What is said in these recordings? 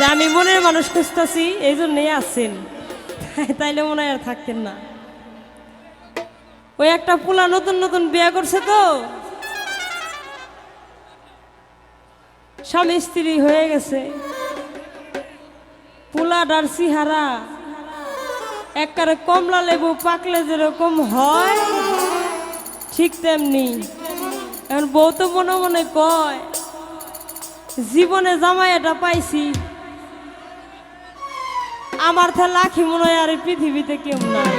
যে আমি মনের মানুষ খুঁজতেছি, এই জন্যই আসছেন তাইলে মনে হয় আর থাকতেন না। ওই একটা পোলা নতুন নতুন বিয়ে করছে তো। স্বামী স্ত্রী হয়ে গেছে। পোলাডার সিহারা একবারে কমলা লেবু, পাকলে যেরকম হয়, ঠিক তেমনি। এখন বউ তো মনে মনে কয়, জীবনে জামাই এটা পাইছি আমার থা লাখি মনে হয় আর পৃথিবীতে কেউ নাই।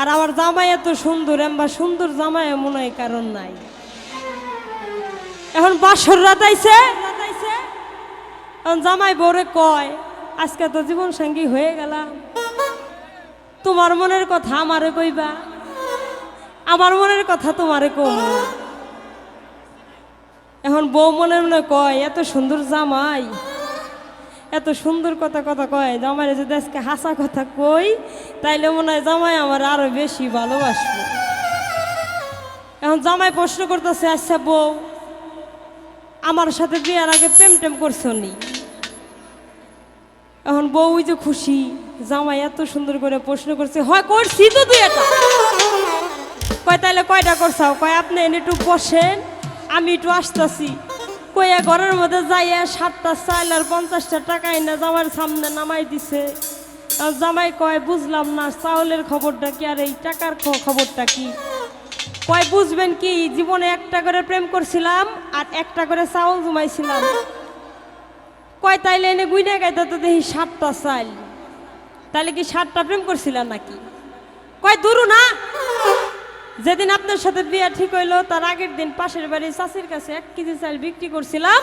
আর আমার জামাই এত সুন্দর, এমবা সুন্দর জামাই মনে হয় কারণ নাই। এখন বাসর রাত আইছে। এখন জামাই বউরে কয়, আজকে তো জীবন সঙ্গী হয়ে গেলাম। তোমার মনের কথা আমারে কইবা। আমার মনের কথা তোমারে কম এখন বউ মনে মনে কয়, এত সুন্দর জামাই এত সুন্দর কথা কথা কয়, জামাইরে যদি আজকে হাসা কথা কই, তাইলে মনে হয় জামাই আমার আরও বেশি ভালোবাসবো। এখন জামাই প্রশ্ন করতেছে আচ্ছা বউ, আমার সাথে বিয়ার আগে প্রেম টেম করছ নি? এখন বউ যে খুশি, জামাই এত সুন্দর করে প্রশ্ন করছে, হয়, করছি তো তুই এটা? কয়, তাইলে কয়টা করছাও? কয়, আপনি একটু বসেন, আমি একটু আসতেছি। কইয়া ঘরের মধ্যে যাইয়া সাতটা, চাইল আর পঞ্চাশটা টাকা এনে জামাইয়ের সামনে নামাই দিছে। জামাই কয়, বুঝলাম না, চাউলের খবরটা কি আর এই টাকার খবরটা কি? কয়, বুঝবেন কি, জীবনে একটা করে প্রেম করছিলাম আর একটা করে চাউল জমাইছিলাম। কয়, তাইলে এনে গুইনা গাইতে তো দেখি সাতটা চাইল। তাহলে কি সাতটা প্রেম করছিলাম নাকি? কয়, দূর না যেদিন আপনার সাথে বিয়া ঠিক হইল, তার আগের দিন পাশের বাড়ি চাষির কাছে এক কেজি চাল বিক্রি করছিলাম।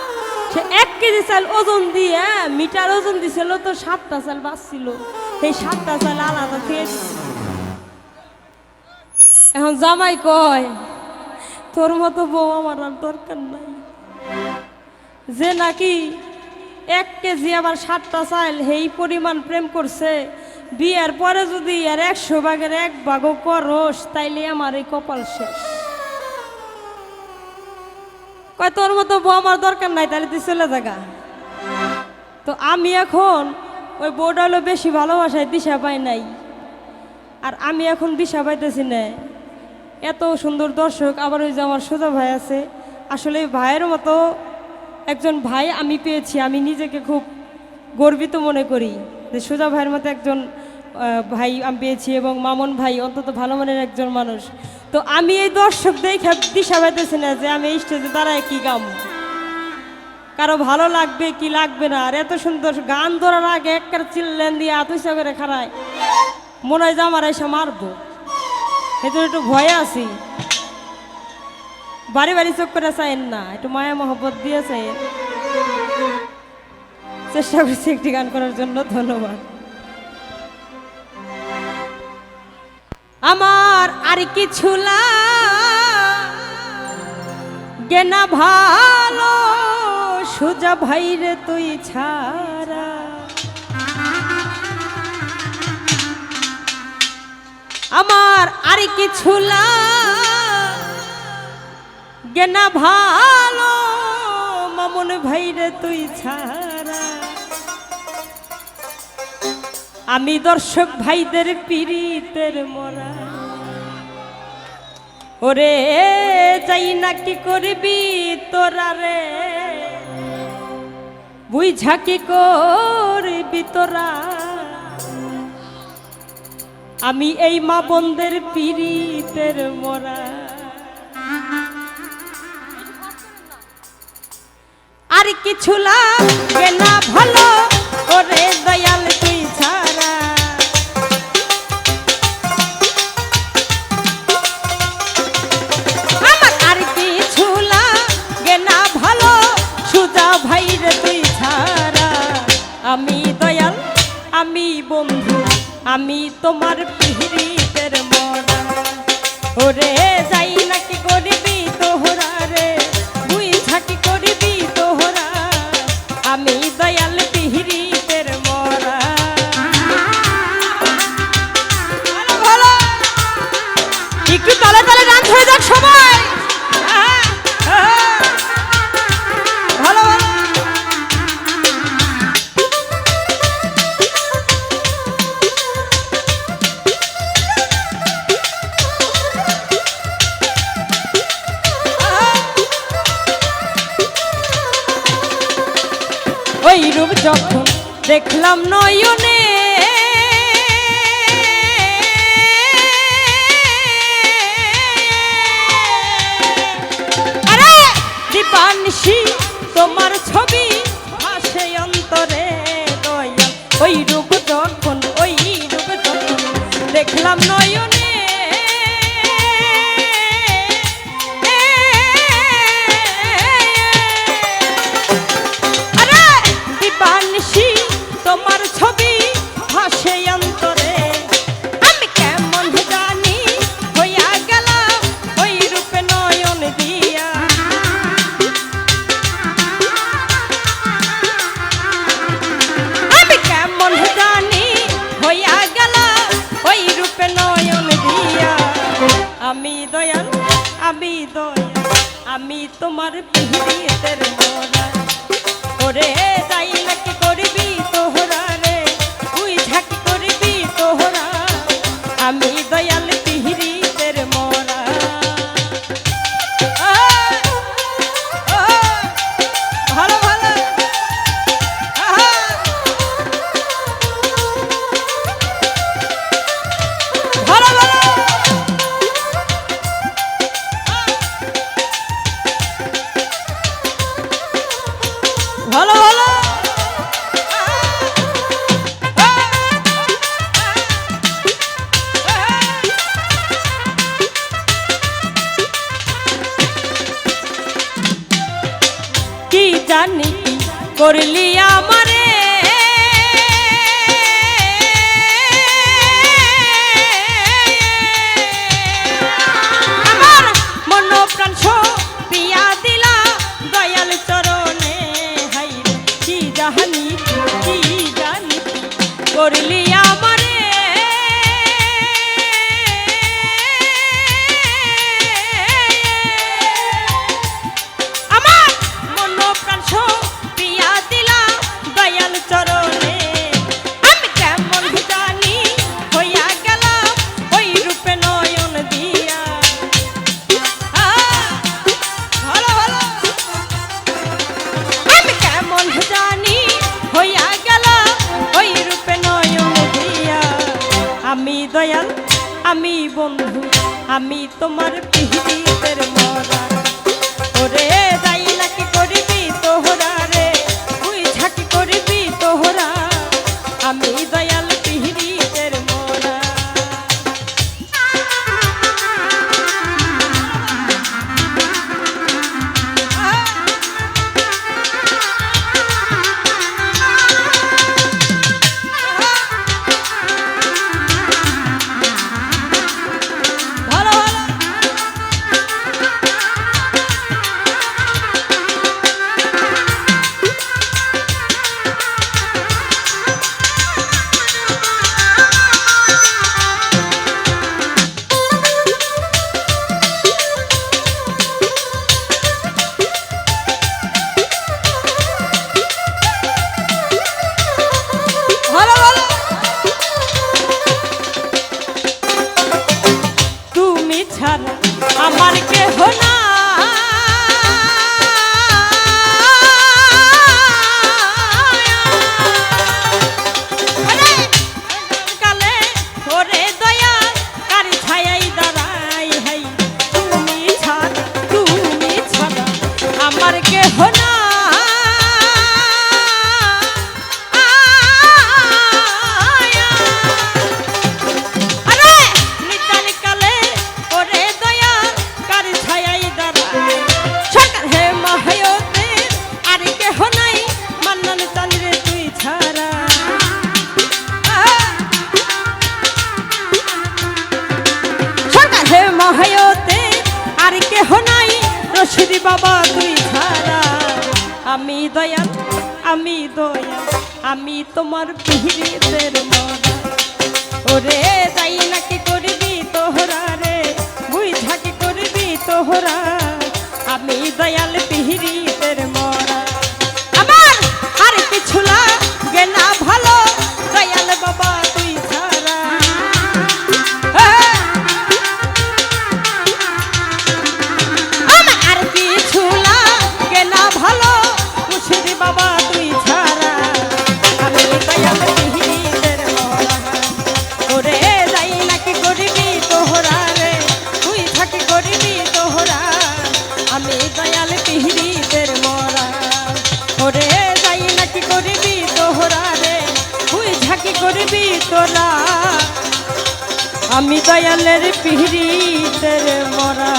সে এক কেজি চাল ওজন দিয়ে মিটার ওজন দিছিল, তো সাতটা চাল বাঁচছিল। সেই সাতটা চাল আলাদা খেয়ে এখন জামাই কয়, তোর মতো বউ আমার আর দরকার নাই। যে নাকি এক কেজি আবার সাতটা চাইল সেই পরিমাণ প্রেম করছে বিয়ের পরে যদি আর একশো ভাগের এক ভাগও করস, তাইলে আমার এই কপাল শেষ। কয়, তোর মতো বউ আমার দরকার নাই তাহলে তুই চলে জাগা তো আমি এখন ওই বউটা হলো বেশি ভালোবাসায় দিশা পাই নাই। আর আমি এখন দিশা পাইতেছি না। এত সুন্দর দর্শক, আবার ওই যে আমার সোজা ভাই আছে। আসলে ভাইয়ের মতো একজন ভাই আমি পেয়েছি, আমি নিজেকে খুব গর্বিত মনে করি। যে সোজা ভাইয়ের মতো একজন ভাই আমি পেয়েছি এবং মামন ভাই অন্তত ভালো মনের একজন মানুষ। তো আমি এই দর্শক দেখে দিশা পাইতেছি না যে আমি এই স্টেজে দাঁড়ায় কি গাম। কারও ভালো লাগবে কি লাগবে না। আর এত সুন্দর গান ধরার আগে একবার চিল্লেন দিয়ে আতুইসা করে খারায় মনে হয় যে আমার এসে মারবো। সেজন্য একটু ভয়ে আছি। বাড়ি বাড়ি চোখ করে চাইন না। একটু মায়া মহব্বত দিয়ে চাইন চেষ্টা করছি একটি গান করার জন্য ধন্যবাদ। আমার আর কিছু গেনা ভালো, সুজা ভাইরে তুই ছাড়া। আমার আর কিছু গেনা ভালো, মামুন ভাইরে তুই ছাড়া। আমি দর্শক ভাইদের পীড়িতের মরা। ওরে, যাই না কি করবি তোরা রে? বুঝা কি করবি তোরা? আমি এই মা বোনদের পীড়িতের মরা। আর কিছু লাগে না ভালো ওরে দয়াল আমি তোমার পিহরিতের মরা। ওরে যাই নাকি করবি তোহরা রে তুই ঝাঁকি করবি তোহরা। আমি দয়াল পিহরিতের দেখলাম নয়নে। দীপানসি তোমার ছবি ভাসে অন্তরে দয়া ওই রূপ তোমার ছবি ভাসে অন্তরে। আমি কেমন জানি হইয়া গেলাম ওই রূপে নয়ন দিয়া। আমি কেমন জানি হইয়া গেলাম ওই রূপে নয়ন দিয়া। আমি দয়াল আমি দয়াল, আমি তোমার পিহিতের মোরা ওরে তাই নাকি করবি তো করলিয়া দয়াল আমি বন্ধু আমি তোমার পিহিতের মরা। ওরে আমি দয়াল আমি দয়াল আমি তোমার পীড়িতের মরা। ওরে দিবি তোরা আমি দয়ালের পিহরিতের মরা।